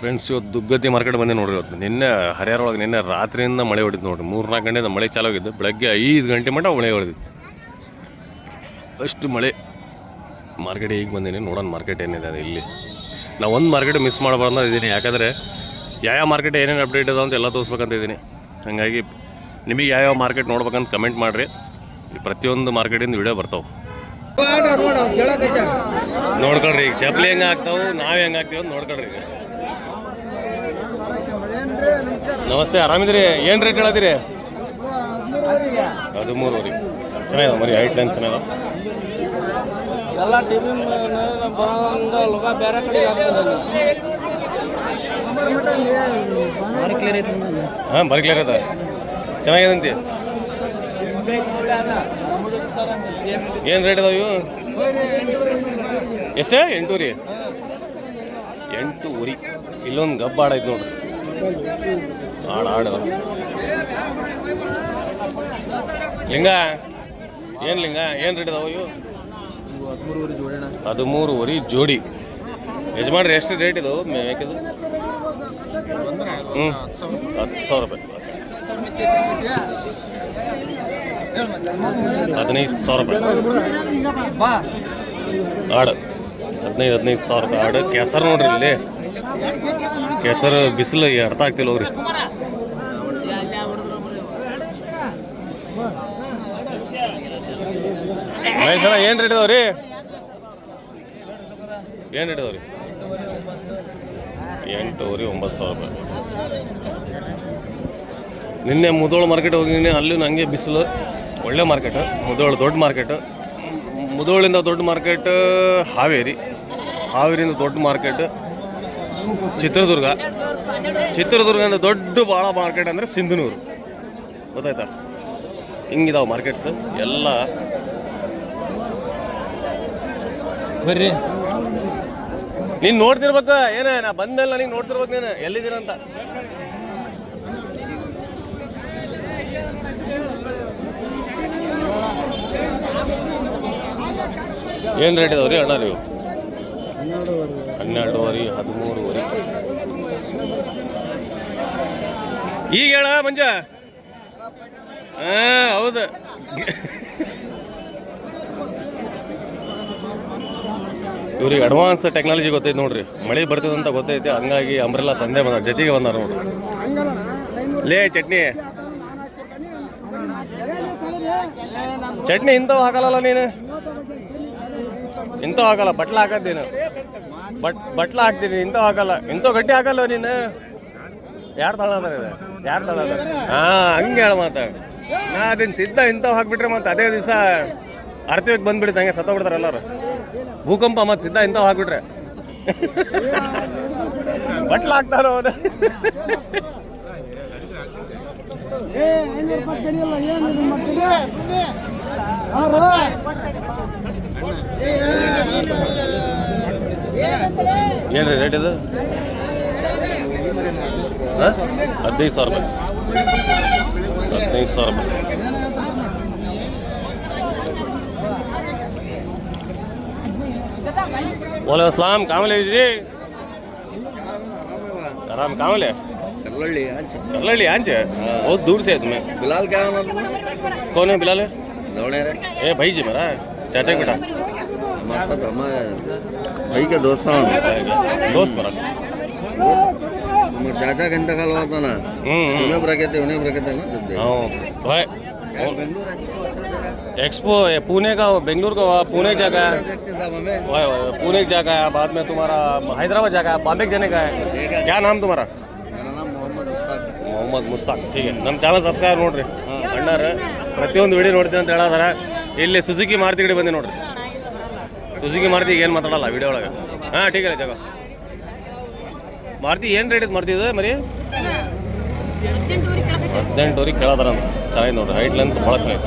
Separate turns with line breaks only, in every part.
Friends ಇವತ್ತು ದುಗ್ಗತಿ market ಬಂದೆ ನೋಡ್ರಿ ಇವತ್ತು. ನಿನ್ನೆ ಹರಿಹರ ಒಳಗೆ ನಿನ್ನೆ ರಾತ್ರಿಯಿಂದ ಮಳೆ ಹೊಡಿತು ನೋಡ್ರಿ. ಮೂರು ನಾಲ್ಕು ಗಂಟೆಯಿಂದ ಮಳೆ ಚಾಲು ಆಗಿದ್ದು ಬೆಳಗ್ಗೆ ಐದು ಗಂಟೆ ಮಟ್ಟ ಮಳೆ ಹೊಡೆದಿತ್ತು. ಅಷ್ಟು ಮಳೆ ಮಾರ್ಕೆಟ್ ಈಗ ಬಂದೀನಿ ನೋಡೋಣ ಮಾರ್ಕೆಟ್ ಏನಿದೆ ಅದು ಇಲ್ಲಿ. ನಾವು ಒಂದು ಮಾರ್ಕೆಟ್ ಮಿಸ್ ಮಾಡಬಾರ್ದು ಇದ್ದೀನಿ. ಯಾಕಂದರೆ ಯಾವ್ಯಾವ ಮಾರ್ಕೆಟ್ ಏನೇನು ಅಪ್ಡೇಟ್ ಇದೆ ಅಂತ ಎಲ್ಲ ತೋರಿಸ್ಬೇಕಂತ ಇದ್ದೀನಿ. ಹಾಗಾಗಿ ನಿಮಗೆ ಯಾವ್ಯಾವ ಮಾರ್ಕೆಟ್ ನೋಡ್ಬೇಕಂತ ಕಮೆಂಟ್ ಮಾಡಿರಿ. ಪ್ರತಿಯೊಂದು ಮಾರ್ಕೆಟಿಂದ ವಿಡಿಯೋ ಬರ್ತಾವೆ. ನೋಡ್ಕೊಳ್ರಿ, ಈಗ ಚಪ್ಪಲಿ ಹೆಂಗೆ ಆಗ್ತಾವೆ ನಾವು ಹೆಂಗೆ ಆಗ್ತೀವಿ ಅಂತ ನೋಡ್ಕೊಳ್ರಿ ನಮಸ್ತೆ ಆರಾಮಿದ್ರಿ ಏನ್ ರೇಟ್ ಹೇಳತ್ತೀರಿ ಹದಿಮೂರುವರೆ ಚೆನ್ನಾಗಿದೆ ಮರಿ ಹೈಟ್ ಲೈನ್ ಚೆನ್ನಾಗಿದೆ.
ಎಲ್ಲ ಟಿವಿ ಬರೋಂಗ ಲೋಕ ಬೇರೆ ಕಡೆ
ಹಾಂ ಬರೀ ಕ್ಲಿಯರ್ ಅದ? ಚೆನ್ನಾಗಿದಂತೆ ಏನು ರೇಟ್ ಅದಾವ ಇವು? ಎಷ್ಟೇ? ಎಂಟೂರಿ. ಎಂಟು ಉರಿ ಇಲ್ಲೊಂದು ಗಬ್ಬಾಡೈತೆ ನೋಡ್ರಿ. ಆಡ ಆಡ ಲಿಂಗ? ಏನು ಲಿಂಗ? ಏನು ರೇಟ್ ಇದಾವೆ ಇವು?
ಹದಿಮೂರುವರೆ
ಹದಿಮೂರುವರೆ ಜೋಡಿ. ಯಜಮಾನ್ರಿ, ಎಷ್ಟು ರೇಟ್ ಇದು ಮೇಕೆದು? ಹ್ಞೂ ಹತ್ತು ಸಾವಿರ ರೂಪಾಯಿ. ಹದಿನೈದು ಸಾವಿರ ರೂಪಾಯಿ. ಆಡು. ಹದಿನೈದು ಹದಿನೈದು ಸಾವಿರ ರೂಪಾಯಿ. ಆಡು. ಕೆಸರು ನೋಡ್ರಿ ಇಲ್ಲಿ. ಕೆಸರು ಬಿಸಿಲು ಅರ್ಥ ಆಗ್ತಿಲ್ಲ ಹೋಗ್ರಿ ಮಹೇಶ್ ಏನು ರೇಟ್ ಇದಾವ್ರಿ? ಏನು ರೇಟ್ ಇದಾವ್ರಿ? ಎಂಟೂವರೆ ಒಂಬತ್ತು ಸಾವಿರ ರೂಪಾಯಿ. ನಿನ್ನೆ ಮುದೋಳು ಮಾರ್ಕೆಟ್ ಹೋಗಿದ್ದೀನಿ ಅಲ್ಲೂ ನನಗೆ ಬಿಸಿಲು. ಒಳ್ಳೆ ಮಾರ್ಕೆಟ್, ಮುದೋಳು ದೊಡ್ಡ ಮಾರ್ಕೆಟ್. ಮುದೋಳಿಂದ ದೊಡ್ಡ ಮಾರ್ಕೆಟ್ ಹಾವೇರಿ. ಹಾವೇರಿಯಿಂದ ದೊಡ್ಡ ಮಾರ್ಕೆಟ್. ಚಿತ್ರದುರ್ಗ. ಚಿತ್ರದುರ್ಗ ಅಂದ್ರೆ ದೊಡ್ಡ ಭಾಳ ಮಾರ್ಕೆಟ್ ಅಂದರೆ ಸಿಂಧನೂರು. ಗೊತ್ತಾಯ್ತಾ? ಹಿಂಗಿದಾವೆ ಮಾರ್ಕೆಟ್ಸ್ ಎಲ್ಲ.
ಬರ್ರಿ.
ನೀನು ನೋಡ್ತಿರ್ಬೇಕು? ಏನೇ ನಾ ಬಂದ್ಮೇಲೆ ನನಗೆ ನೋಡ್ತಿರ್ಬೇಕು ನೀನು. ಎಲ್ಲಿದ್ದೀರಂತ ಏನು ರೇಟ್ ಇದಾವ್ರಿ ಅಣ್ಣ ನೀವು? ಹನ್ನೆರಡುವರೆ ಹದಿಮೂರುವರೆ. ಈಗ ಹೇಳ ಮಂಜ. ಹಾಂ, ಹೌದು. ಇವ್ರಿಗೆ ಅಡ್ವಾನ್ಸ್ ಟೆಕ್ನಾಲಜಿ ಗೊತ್ತೈತೆ ನೋಡ್ರಿ. ಮಳೆ ಬರ್ತದೆ ಅಂತ ಗೊತ್ತೈತೆ, ಹಂಗಾಗಿ ಅಂಬ್ರೆಲ್ಲ ತಂದೆ ಬಂದ, ಜೊತೆಗೆ ಬಂದಾರ ನೋಡ್ರಿ. ಲೇ, ಚಟ್ನಿ. ಚಟ್ನಿ ಇಂಥವು ಹಾಕಲ್ಲ ನೀನು? ಇಂಥವು ಹಾಕಲ್ಲ, ಬಟ್ಲ ಹಾಕದ್ ಬಟ್ ಬಟ್ಲ ಹಾಕ್ತೀನಿ ಇಂಥ ಹಾಕಲ್ಲ ಇಂಥ ಗಟ್ಟಿ ಆಗಲ್ಲ ನೀನು ಯಾರು ತಳ ಇದು ಯಾರು ತಳ ಅದಾರ ಹಾ ಹಂಗೆ ಹೇಳ ಮಾತ ನಾ ಅದನ್ನ ಸಿದ್ಧ ಇಂಥವು ಹಾಕ್ಬಿಟ್ರೆ ಮತ್ತೆ ಅದೇ ದಿವಸ ಅರ್ಥವ್ಯಕ್ಕೆ ಬಂದ್ಬಿಡುತ್ತೆ ಹಂಗೆ ಸತ್ತೋಗ್ಬಿಡ್ತಾರೆ ಎಲ್ಲರು ಭೂಕಂಪ ಮತ್ತೆ ಸಿದ್ಧ ಇಂಥವು ಹಾಕ್ಬಿಟ್ರೆ ಬಟ್ಲ ಹಾಕ್ತಾರ ಅವನು ಏನ್ರಿ ರೇಟ್ ಇದು ಹಾ? ಹದಿನೈದು ಸಾವಿರ ರೂಪಾಯಿ ಹದಿನೈದು ಸಾವಿರ ರೂಪಾಯಿ वाले अस्सलाम कहाँ मिले जी आराम कहाँ मिले
ಕಲ್ಲಳ್ಳಿ
करलड़ी आंच बहुत दूर से है तुम्हें
ಬಿಲಾಲ್ क्या नाम तुम्हारा
कौन है बिलाल
लौड़े रे
ए भाई जी मेरा चाचा का बेटा
हमारे सब हमारे भाई के दोस्त हैं
दोस्त मेरा
हमारे चाचा के इंतकाल हुआ था ना
हम्म हम्म।
उन्हें रखे थे उन्हें रखे थे ना जब देखा।
हाँ भाई
यार, बेंगलुरु एक्सपो अच्छा जगह है।
एक्सपो ये पुणे का बेंगलुरु का वहाँ पुणे की जगह है
देखते साहब हमें
वही, वही, पुणे की जगह है बाद में तुम्हारा हैदराबाद जगह है बॉम्बे जाने का है क्या नाम तुम्हारा
मेरा नाम मोहम्मद मुश्ताक
ಮೊಹಮ್ಮದ್ ಮುಸ್ತಾಕ್ ಹೀಗೆ ನಮ್ಮ ಚಾನಲ್ ಸಬ್ಸ್ಕ್ರೈಬ್ ನೋಡ್ರಿ ಅಣ್ಣಾರ ಪ್ರತಿಯೊಂದು ವಿಡಿಯೋ ನೋಡ್ತೀನಿ ಅಂತ ಹೇಳದಾರ ಇಲ್ಲಿ ಸುಜುಕಿ ಮಾರುತಿ ಕಡೆ ಬಂದೆ ನೋಡ್ರಿ ಸುಜುಕಿ ಮಾರುತಿ ಏನು ಮಾತಾಡಲ್ಲ ವಿಡಿಯೋ ಒಳಗೆ. ಹಾಂ ಟೀಕ್ ಇದೆ ಜಾಗ ಮಾರುತಿ ಏನು ರೇಟ್ ಇದು ಮಾರುತಿ ಇದು ಮರಿ? ಹದಿನೆಂಟುವರೆಗೆ ಕೇಳದಾರ ಚೆನ್ನಾಗಿ ನೋಡ್ರಿ ಹೈಟ್ ಲೆಂತ್ ಭಾಳ ಚೆನ್ನಾಗಿ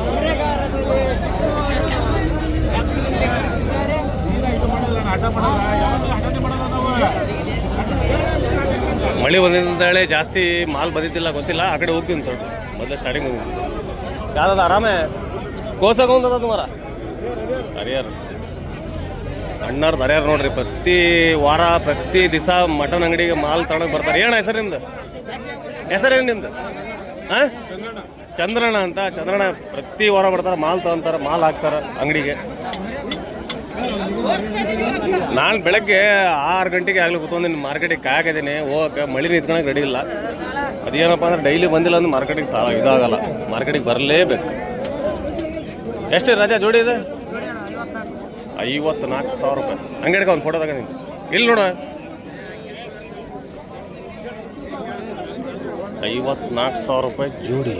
ಮಳೆ ಬಂದಿದ್ದ ಹೇಳಿ ಜಾಸ್ತಿ ಮಾಲ್ ಬಂದಿದ್ದಿಲ್ಲ, ಗೊತ್ತಿಲ್ಲ. ಆ ಕಡೆ ಹೋಗ್ತೀನಿ ತೊಟ್ಟು ಮೊದಲೇ ಸ್ಟಾರ್ಟಿಂಗ್ ಯಾವ್ದು ಆರಾಮೇ? ಕೋಸಗೊಂದದ ತುಮಾರ दादा ಅಣ್ಣರ್ ದರ್ಯಾರ ನೋಡ್ರಿ, ಪ್ರತಿ ವಾರ, ಪ್ರತಿ ದಿವಸ ಮಟನ್ ಅಂಗಡಿಗೆ ಮಾಲ್ ತಗೊಂಡು ಬರ್ತಾರೆ. ಏನ ಹೆಸರು ನಿಮ್ದು? ಹೆಸರೇನು ನಿಮ್ದು? ಹಾಂ ಚಂದ್ರಣ್ಣ ಅಂತ, ಚಂದ್ರಣ್ಣ ಪ್ರತಿ ವಾರ ಬರ್ತಾರೆ, ಮಾಲ್ ತಗೊಂತಾರ, ಮಾಲ್ ಹಾಕ್ತಾರೆ ಅಂಗಡಿಗೆ. ನಾನು ಬೆಳಗ್ಗೆ ಆರು ಗಂಟೆಗೆ ಆಗಲಿ ಕೂತ್ಕೊಂಡಿನಿ, ಮಾರ್ಕೆಟಿಗೆ ಕಾಯಕಿದ್ದೀನಿ ಹೋಗಕ್ಕೆ ಮಳಿ ನಿಂತ್ಕೊಳಕ್ ರೆಡಿ ಇಲ್ಲ. ಅದೇನಪ್ಪ ಅಂದ್ರೆ ಡೈಲಿ ಬಂದಿಲ್ಲ ಅಂದ್ರೆ ಮಾರ್ಕೆಟಿಗೆ ಸಾಲ ಇದಾಗಲ್ಲ. ಮಾರ್ಕೆಟಿಗೆ ಬರಲೇಬೇಕು. ಎಷ್ಟು ರಜಾ ಜೋಡಿ ಇದೆ? ಐವತ್ತು ನಾಲ್ಕು ಸಾವಿರ ರೂಪಾಯಿ. ಅಂಗಡಿಗೆ ಅವ್ನು ಫೋಟೋದಾಗ ನಿಂತು. ಇಲ್ಲಿ ನೋಡ. ಐವತ್ನಾಲ್ಕು ಸಾವಿರ ರೂಪಾಯಿ ಜೋಡಿ.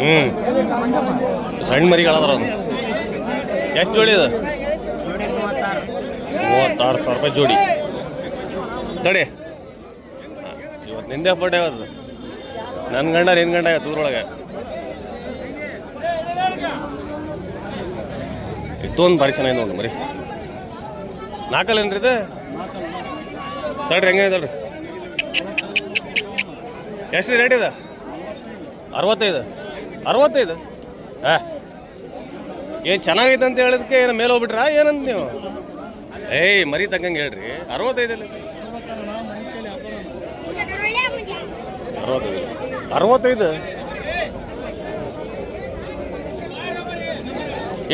ಹ್ಞೂ ಸಣ್ಣ ಮರಿಗಳಾದ್ರ ಅವನು. ಎಷ್ಟು ಜೋಡಿ ಅದು? ಮೂವತ್ತಾರು ಸಾವಿರ ರೂಪಾಯಿ ಜೋಡಿ. ತಡೆ. ನಿಂದೆ ಫೋಟೋ ಇವತ್ತು ನನ್ನ ಗಂಡ ನಿನ್ನ ಗಂಡ ದೂರೊಳಗೆ ಇತ್ತೊಂದು ಭಾರಿ ಚೆನ್ನಾಗಿ ನೋಡಿ ಮರಿ ನಾಲ್ಕಲ್ಲೇನ್ರಿ ಇದು? ತಡ್ರಿ ಹೆಂಗೆ ತಡ್ರಿ. ಎಷ್ಟು ರೇಟ್ ಇದೆ? ಅರವತ್ತೈದು. ಅರವತ್ತೈದು? ಹಾ. ಏನು ಚೆನ್ನಾಗೈತೆ ಅಂತ ಹೇಳಿದಕ್ಕೆ ಏನು ಮೇಲೆ ಹೋಗ್ಬಿಟ್ರಾ? ಏನಂತ ನೀವು? ಏಯ್, ಮರಿ ತಕ್ಕಂಗೆ ಹೇಳ್ರಿ. ಅರವತ್ತೈದಲ್ಲಿ ಅರವತ್ತೈದು. ಅರವತ್ತೈದು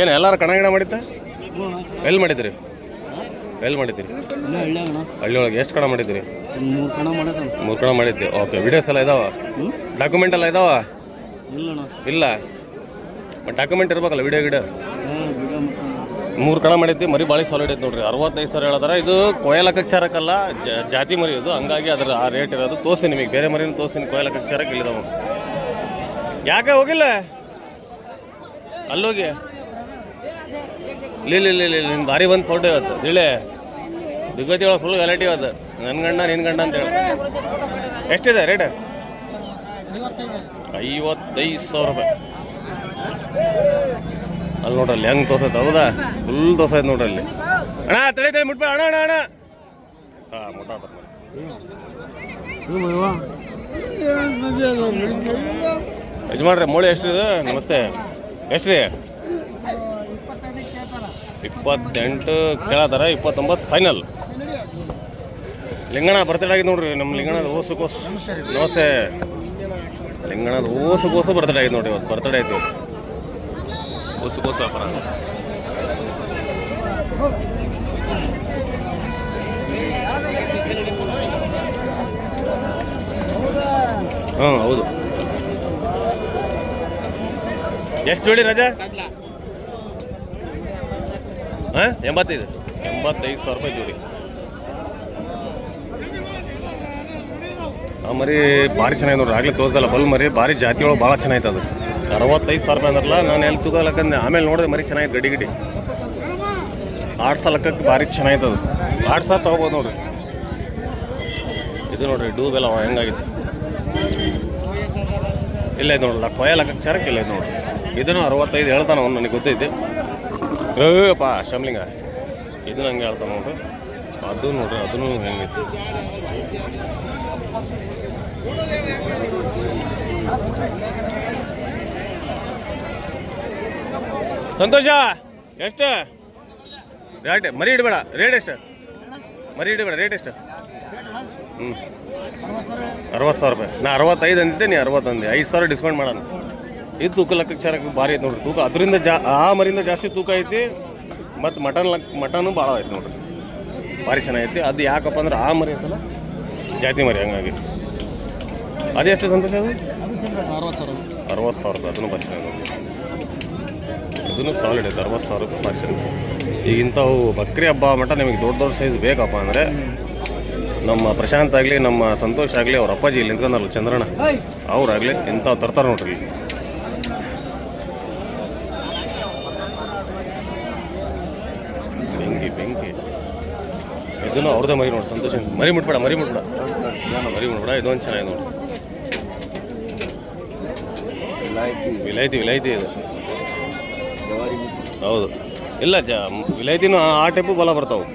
ಏನು ಎಲ್ಲಾರು ಕಣ ಗಿಣ ಮಾಡಿದ್ದ? ಎಲ್ಲಿ ಮಾಡಿದ್ದೀರಿ? ಎಲ್ಲಿ ಮಾಡಿದ್ದೀರಿ? ಹಳ್ಳಿ ಒಳಗೆ ಎಷ್ಟು ಕಣ ಮಾಡಿದ್ದೀರಿ?
ಮೂರು ಕಣ
ಮಾಡಿದ್ದೆ. ಓಕೆ ವಿಡಿಯೋಸ್ ಎಲ್ಲ ಇದಾವ? ಡಾಕ್ಯುಮೆಂಟ್ ಎಲ್ಲ ಇದಾವ? ಇಲ್ಲ. ಡಾಕ್ಯುಮೆಂಟ್ ಇರ್ಬೇಕಲ್ಲ ವಿಡಿಯೋ ಗಿಡಿಯೋ ಮೂರು ಕಣ ಮಾಡೈತಿ ಮರಿ ಭಾಳ ಸಾಲಿಡ್ ಐತೆ ನೋಡ್ರಿ. ಅರವತ್ತೈದು ಸಾವಿರ ಹೇಳಿದ್ರೆ ಇದು ಕೊಯಲ ಕಚ್ಚಾರಕ್ಕಲ್ಲ ಜ- ಜಾತಿ ಮರಿ ಇದು. ಹಂಗಾಗಿ ಅದ್ರ ಆ ರೇಟ್ ಇರೋದು. ತೋರಿಸ್ತೀನಿ ನಿಮಗೆ. ಬೇರೆ ಮರಿನೂ ತೋರಿಸ್ತೀನಿ. ಕೊಯಲ ಕಚ್ಚಾರಕ್ಕೆ ಇಲ್ಲಿದ ಯಾಕೆ ಹೋಗಿಲ್ಲ? ಅಲ್ಲೋಗಿ. ಇಲ್ಲ ಇಲ್ಲ ಇಲ್ಲ ಇಲ್ಲ. ನಿನ್ನ ಭಾರಿ ಬಂದು ಫೋಟೋ ಇವತ್ತು. ಇಳೆ ದಿಗ್ಗತಿ ಒಳಗೆ ಫುಲ್ ವೆರೈಟಿ ಇವತ್ತು. ನನ್ನ ಗಂಡ ನಿನ್ನ ಗಂಡ ಅಂತ ಹೇಳಿ. ಎಷ್ಟಿದೆ ರೇಟ್ ಐವತ್ತೈದು ಸಾವಿರ ರೂಪಾಯಿ. ಅಲ್ಲಿ ನೋಡ್ರಿ ಅಲ್ಲಿ ಹೆಂಗೆ ತೋರ್ಸೈತೆ, ಹೌದಾ? ಫುಲ್ ದೋಸೆ ನೋಡ್ರಿ ಅಲ್ಲಿ ಅಣ್ಣ ತಳಿ ತಳಿ ಮುಟ್ಬೇಡ. ಅಣ್ಣ ಅಣ್ಣ ಅಣ್ಣ. ಹಾಂ, ಮುಟ್ಟ ಯಜಮಾನ್ರಿ, ಮೋಳಿ ಎಷ್ಟಿದೆ ನಮಸ್ತೆ. ಎಷ್ಟು ರೀ ಇಪ್ಪತ್ತೆಂಟು ಕೇಳತ್ತಾರ ಇಪ್ಪತ್ತೊಂಬತ್ತು ಫೈನಲ್ ಲಿಂಗಣ ಬರ್ತಡೇ ಆಗಿದೆ ನೋಡ್ರಿ ನಮ್ಮ ಲಿಂಗಣದ ಓಸು ಕೋಸು ನಮಸ್ತೆ. ಲಿಂಗಣದ ಓಸು ಕೋಸು ಬರ್ತಡೇ ಆಗಿದೆ ನೋಡ್ರಿ, ಇವತ್ತು ಬರ್ತಡೇ ಆಯ್ತು. ಓಸು ಕೋಸು ವ್ಯಾಪಾರ ಹಾಂ ಹೌದು. ಎಷ್ಟು ಜೋಡಿ ರಜಾ? ಹಾಂ? ಎಂಬತ್ತೈದು. ಎಂಬತ್ತೈದು ಸಾವಿರ ರೂಪಾಯಿ ಜೋಡಿ. ಆ ಮರಿ ಭಾರಿ ಚೆನ್ನಾಗಿ ನೋಡ್ರಿ. ಆಗ್ಲೇ ತೋರಿಸ್ದಲ್ಲ ಬಲ್ ಮರಿ. ಭಾರಿ ಜಾತಿ ಒಳಗೆ ಭಾಳ ಚೆನ್ನಾಗಿತ್ತು ಅದು. ಅರವತ್ತೈದು ಸಾವಿರ ರೂಪಾಯಿ ಅಂದ್ರಲ್ಲ, ನಾನು ಎಲ್ಲಿ ತೂಗಲಕ್ಕಂದೆ ಆಮೇಲೆ ನೋಡಿದೆ ಮರಿ ಚೆನ್ನಾಗಿದೆ ಗಡಿ ಗಡಿ ಆರು ಲೆಕ್ಕಕ್ಕೆ ಭಾರಿ ಚೆನ್ನಾಗಿತ್ತು ಅದು. ಆರು ಸಾವಿರ ತೊಗೋಬೋದು ನೋಡ್ರಿ ಇದು ನೋಡ್ರಿ, ಡೂಬ್ ಎಲ್ಲ ಹೆಂಗಾಗಿತ್ತು ಇಲ್ಲ ಇದು ನೋಡಲ್ಲ ಕೊಯ ಲೆಕ್ಕಕ್ಕೆ ಚರಕ್ಕೆ ಇಲ್ಲ ಇದು ನೋಡ್ರಿ. ಇದನ್ನು ಅರವತ್ತೈದು ಹೇಳ್ತಾನೆ ಅವ್ನು, ನನಗೆ ಗೊತ್ತೈತಿ. ಏಪ್ಪ ಶಮ್ಲಿಂಗ. ಇದು ನಂಗೆ ಹೇಳ್ತಾನೆ ನೋಡ್ರಿ ಅದು ನೋಡ್ರಿ, ಅದನ್ನು ಹೆಂಗೈತಿ. ಸಂತೋಷ ಎಷ್ಟು? ರೇಟ್ ಮರಿ ಇಡಬೇಡ ರೇಟ್ ಎಷ್ಟು? ಮರಿ ಇಡಬೇಡ ರೇಟ್ ಎಷ್ಟು? ಹ್ಞೂ ಅರವತ್ತು ಸಾವಿರ ರೂಪಾಯಿ. ನಾ ಅರವತ್ತೈದು ಅಂದಿದ್ದೆ ನೀ ಅರವತ್ತು ಅಂದೆ ಐದು ಸಾವಿರ ಡಿಸ್ಕೌಂಟ್ ಮಾಡೋಣ. ಇದು ತೂಕ ಲೆಕ್ಕಾಚಾರಕ್ಕೆ ಭಾರಿ ಐತೆ ನೋಡ್ರಿ. ತೂಕ ಅದರಿಂದ ಜಾ ಆ ಮರಿಂದ ಜಾಸ್ತಿ ತೂಕ ಐತಿ ಮತ್ತು ಮಟನ್ ಲಕ್ ಮಟನು ಭಾಳ ಐತೆ ನೋಡ್ರಿ. ಭಾರಿ ಚೆನ್ನಾಗೈತಿ ಅದು ಯಾಕಪ್ಪ ಅಂದ್ರೆ ಆ ಮರಿ ಐತಲ್ಲ ಜಾತಿ ಮರಿ ಹಂಗಾಗಿ. ಅದೆಷ್ಟು ಸಂತೋಷ ಅದು?
ಅರವತ್ತು ಸಾವಿರ.
ಅರವತ್ತು ಸಾವಿರ ರೂಪಾಯಿ ಅದನ್ನು ಭಾರಿ ಚೆನ್ನಾಗಿ ನೋಡ್ರಿ ಇದನ್ನು ಸಾಲಿಡ್ ಐತೆ ಅರವತ್ತು ಸಾವಿರ ರೂಪಾಯಿ ಚೆನ್ನಾಗಿ ಈಗ ಇಂಥವು ಬಕ್ರಿ ಹಬ್ಬ ಮಟ್ಟ ನಿಮಗೆ ದೊಡ್ಡ ದೊಡ್ಡ ಸೈಜ್ ಬೇಕಪ್ಪ ಅಂದರೆ ನಮ್ಮ ಪ್ರಶಾಂತ್ ಆಗಲಿ ನಮ್ಮ ಸಂತೋಷ್ ಆಗಲಿ ಅವ್ರ ಅಪ್ಪಾಜಿ ಇಲ್ಲಿ ನಿಂತ್ಕೊಂಡಲ್ಲ ಚಂದ್ರಣ್ಣ ಅವ್ರಾಗಲಿ ಇಂಥವು ತರ್ತಾರೆ ನೋಡ್ರಿ. ಬೆಂಕಿ ಬೆಂಕಿ. ಇದನ್ನು ಅವ್ರದ್ದೇ ಮರಿ ನೋಡಿ ಸಂತೋಷ ಮರಿ ಮುಟ್ಬೇಡ ಮರಿ ಮುಟ್ಬೇಡ. ಮರಿ ಮುಟ್ಬೇಡ ಇದೊಂದು ಚೆನ್ನಾಗಿ ನೋಡಿ ವಿಲಾಯ್ತಿ ವಿಲಾಯ್ತಿ ಇದು. ಹೌದು ಇಲ್ಲ ಜ ವಿಲಾಯ್ತಿನೂ ಆ- ಆ ಟೈಪು ಬಲ ಬರ್ತಾವೆ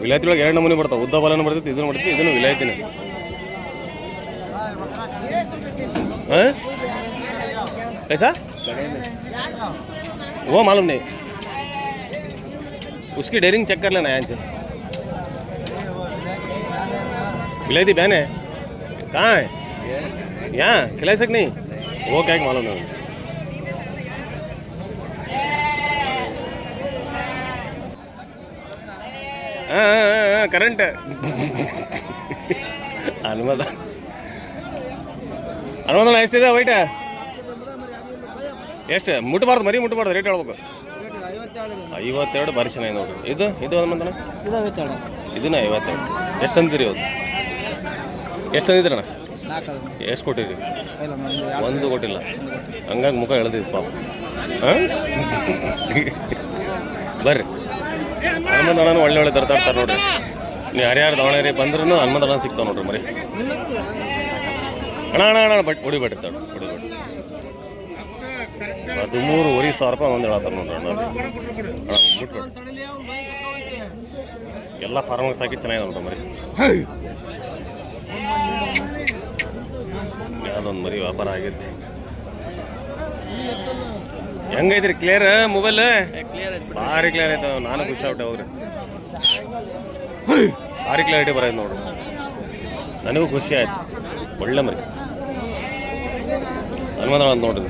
ವಿಲಾಯ್ತಿ ಒಳಗೆ ಎರಡು ನಮೂನಿ ಬರ್ತಾವೆ ಉದ್ದ ಬಲನೂ ಬರ್ತೈತಿ ಇದನ್ನು ಬರ್ತೈತಿ ಇದನ್ನು ವಿಲಾಯ್ತಿನೇ हाँ? कैसा वो मालूम नहीं उसकी डेयरिंग चेक कर लेना यहाँ से खिलाई थी बहन है कहाँ है यहाँ खिलाई सक नहीं वो क्या मालूम नहीं ಕರೆಂಟ್ ಹನುಮದ ಎಷ್ಟು ಎಷ್ಟಿದೆ ವೈಟ ಎಷ್ಟು? ಮುಟ್ಬಾರ್ದು, ಮರಿ ಮುಟ್ಬಾರ್ದು ರೇಟ್ ಹೇಳ್ಬೇಕು. ಐವತ್ತೆರಡು ಭಾರಿ ಚೆನ್ನಾಗಿ ಇದು ಇದು ಹನುಮಂತನ ಇದನ್ನ ಐವತ್ತೆರಡು. ಎಷ್ಟು ಅಂತೀರಿ ಇವತ್ತು? ಎಷ್ಟು ಅಂದಿದ್ರಣ್ಣ ಎಷ್ಟು ಕೊಟ್ಟಿರಿ ಒಂದು ಕೊಟ್ಟಿಲ್ಲ. ಹಂಗಾಗಿ ಮುಖ ಎಳ್ದಿದ್ದು ಪಾಪ. ಹಾಂ ಬರ್ರಿ. ಹನುಮಂತ ಅಣ್ಣನ ಒಳ್ಳೆ ಒಳ್ಳೆ ತರ್ತಾಡ್ತಾರೆ ನೋಡ್ರಿ. ನೀವು ಯಾರ್ಯಾರು ದಾವಣಗೆರೆ ಬಂದ್ರೂ ಹನುಮಂತ ಅಣ್ಣ ಸಿಗ್ತಾವ ನೋಡ್ರಿ ಮರಿ. ಅಣ್ಣ ಅಣ್ಣ ಅಣ್ಣ, ಬಟ್ ಹೊಡಿಬೇಡ್ರಿ ತಾಡು ಹೊಡಿಬೇಡ್ರಿ. ಹದಿಮೂರುವರೆ ಸಾವಿರ ರೂಪಾಯಿ ಒಂದು ಹೇಳ್ತಾರೆ ನೋಡ್ರಿ ಅಣ್ಣ. ಎಲ್ಲ ಫಾರ್ಮಾಗಿ ಸಾಕಿ ಚೆನ್ನಾಗಿದೆ ನೋಡ್ರಿ ಮರಿ. ಯಾವುದೊಂದು ಮರಿ ವ್ಯಾಪಾರ ಆಗೈತಿ. ಹೆಂಗೈತ್ರಿ ಕ್ಲಿಯರ್ ಮೊಬೈಲ್ ಭಾರಿ ಕ್ಲಿಯರ್ ಆಯ್ತು ನಾನು ಖುಷಿ ಆಗ್ಬಿಟ್ಟೆ ಹೋಗ್ರಿ ಭಾರಿ ಕ್ಲಾರಿಟಿ ಬರೋದು ನೋಡ್ರಿ ನನಗೂ ಖುಷಿ ಆಯ್ತು ಒಳ್ಳೆ ಮರಿ ಹನುಮಂತ ಅಂತ ನೋಡ್ರಿ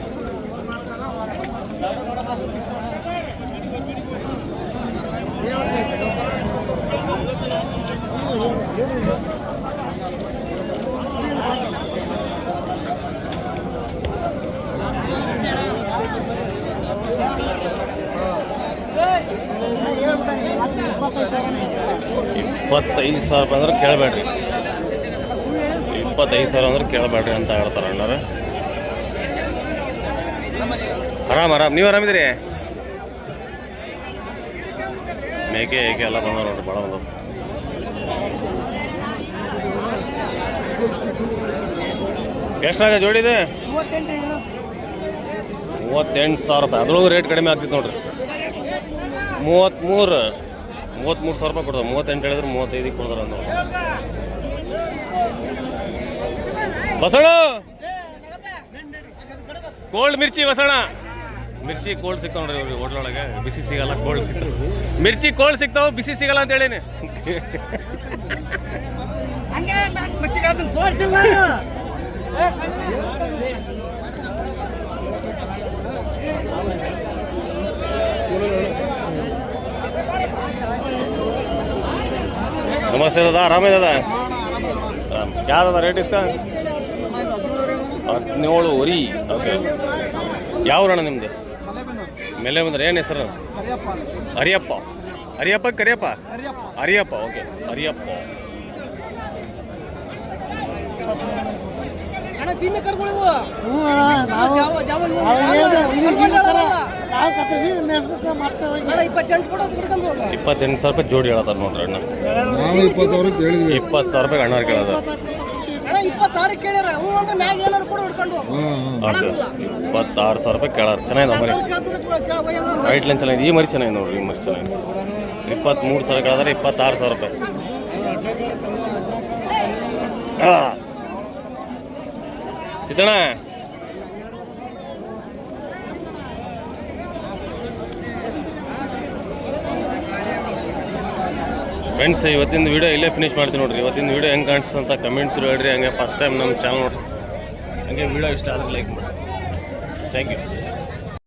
ಇಪ್ಪತ್ತೈದು ಸಾವಿರ ರೂಪಾಯಿ ಅಂದ್ರೆ ಕೇಳಬೇಡ್ರಿ. ಇಪ್ಪತ್ತೈದು ಸಾವಿರ ಅಂದ್ರೆ ಕೇಳಬೇಡ್ರಿ ಅಂತ ಹೇಳ್ತಾರೆ ಅಣ್ಣರು ಆರಾಮ್ ಆರಾಮ್. ನೀವು ಆರಾಮಿದ್ದೀರಿ? ಮೇಕೆ, ಏಕೆ ಎಲ್ಲ ಬಂದ ನೋಡ್ರಿ ಭಾಳ ಬಂದ ಎಷ್ಟಾಗ ಜೋಡಿದೆ
ಮೂವತ್ತೆಂಟು
ಸಾವಿರ ರೂಪಾಯಿ. ಅದ್ರೊಳಗೆ ರೇಟ್ ಕಡಿಮೆ ಆಗ್ತಿತ್ತು ನೋಡ್ರಿ. ಮೂವತ್ತ್ಮೂರು ಮೂವತ್ತ್ಮೂರು ಸಾವಿರ ರೂಪಾಯಿ ಕೊಡ್ತಾರೆ. ಮೂವತ್ತೆಂಟು ಹೇಳಿದ್ರೆ ಮೂವತ್ತೈದಿಗೆ ಕೊಡ್ತಾರೆ ಅಂತ ಬಸಣ ಕೋಲ್ಡ್ ಮಿರ್ಚಿ ಬಸಣ ಮಿರ್ಚಿ ಕೋಲ್ಡ್ ಸಿಗ್ತಾವ ನೋಡ್ರಿ ಇವ್ರಿಗೆ ಹೋಟ್ಲೊಳಗೆ. ಬಿಸಿ ಸಿಗಲ್ಲ, ಕೋಲ್ಡ್ ಸಿಗ್ತಾವ. ಮಿರ್ಚಿ ಕೋಲ್ಡ್ ಸಿಗ್ತಾವ, ಬಿಸಿ ಸಿಗಲ್ಲ ಅಂತ ಹೇಳೀನಿ.
ಹಂಗೆ ದಾದಾ ನಾನು
ದಾದಾ ಯಾವ್ದದ ರೇಟ್ ಇಸ್ಕ? ಹದಿನೇಳು ವರಿ. ಓಕೆ. ಯಾವ ರಣ ನಿಮ್ದು? ಮೇಲೆ ಬಂದ್ರೆ ಏನು ಹೆಸರು? ಹರಿಯಪ್ಪ. ಹರಿಯಪ್ಪ ಕರಿಯಪ್ಪ? ಹರಿಯಪ್ಪ ಓಕೆ. ಹರಿಯಪ್ಪ.
ಅಣ್ಣ ಸೀಮೆ ಕರ್ಗಳಿವು
ನಾವು ಕತ್ತರಿಸಿ ಮತ್ತೆ ಹೋಗಿ.
ಇಪ್ಪತ್ತೆಂಟು ಹೋಗು.
ಸಾವಿರ ರೂಪಾಯಿ ಜೋಡಿ ಹೇಳತ್ತಾರ ನೋಡ್ರಿ ಅಣ್ಣ.
ನಾವು ಇಪ್ಪತ್ತು ಸಾವಿರಕ್ಕೆ ಹೇಳಿದ್ವಿ.
ಇಪ್ಪತ್ತು ಸಾವಿರ ರೂಪಾಯಿ ಅಣ್ಣವ್ರು ಕೇಳದ.
ಅಣ್ಣ ಇಪ್ಪತ್ತಾರು ಕೇಳ್ಯಾರ ಹ್ಞೂ ಅಂದ್ರೆ ಮ್ಯಾಗ ಏನಾರು ಕೂಡ ಹಿಡ್ಕೊಂಡು ಹೋಗು.
ಇಪ್ಪತ್ತಾರು ಸಾವಿರ ರೂಪಾಯಿ ಕೇಳಾರ ಚೆನ್ನಾಗಿದೆ ಮರಿ. ವೈಟ್ ಲೈನ್ ಚೆನ್ನಾಗಿದೆ ಈ ಮರಿ ಚೆನ್ನಾಗಿದೆ ನೋಡ್ರಿ ಈ ಮರಿ ಚೆನ್ನಾಗಿದೆ. ಇಪ್ಪತ್ತ್ಮೂರು ಸಾವಿರ ಕೇಳಿದ್ರೆ ಇಪ್ಪತ್ತಾರು ಸಾವಿರ ರೂಪಾಯಿ. ಸಿದ್ದಣ್ಣ ಫ್ರೆಂಡ್ಸ್ ಇವತ್ತಿನ ವೀಡಿಯೋ ಇಲ್ಲೇ ಫಿನಿಶ್ ಮಾಡ್ತೀನಿ ನೋಡ್ರಿ. ಇವತ್ತಿನ ವಿಡಿಯೋ ಹೆಂಗೆ ಕಾಣಿಸ್ತು ಅಂತ ಕಮೆಂಟ್ ಹೇಳ್ರಿ. ಹಂಗೆ ಫಸ್ಟ್ ಟೈಮ್ ನಮ್ಮ ಚಾನಲ್ ನೋಡ್ರಿ. ಹಂಗೆ ವಿಡಿಯೋ ಇಷ್ಟ ಆದ್ರೆ ಲೈಕ್ ಮಾಡಿ. Thank you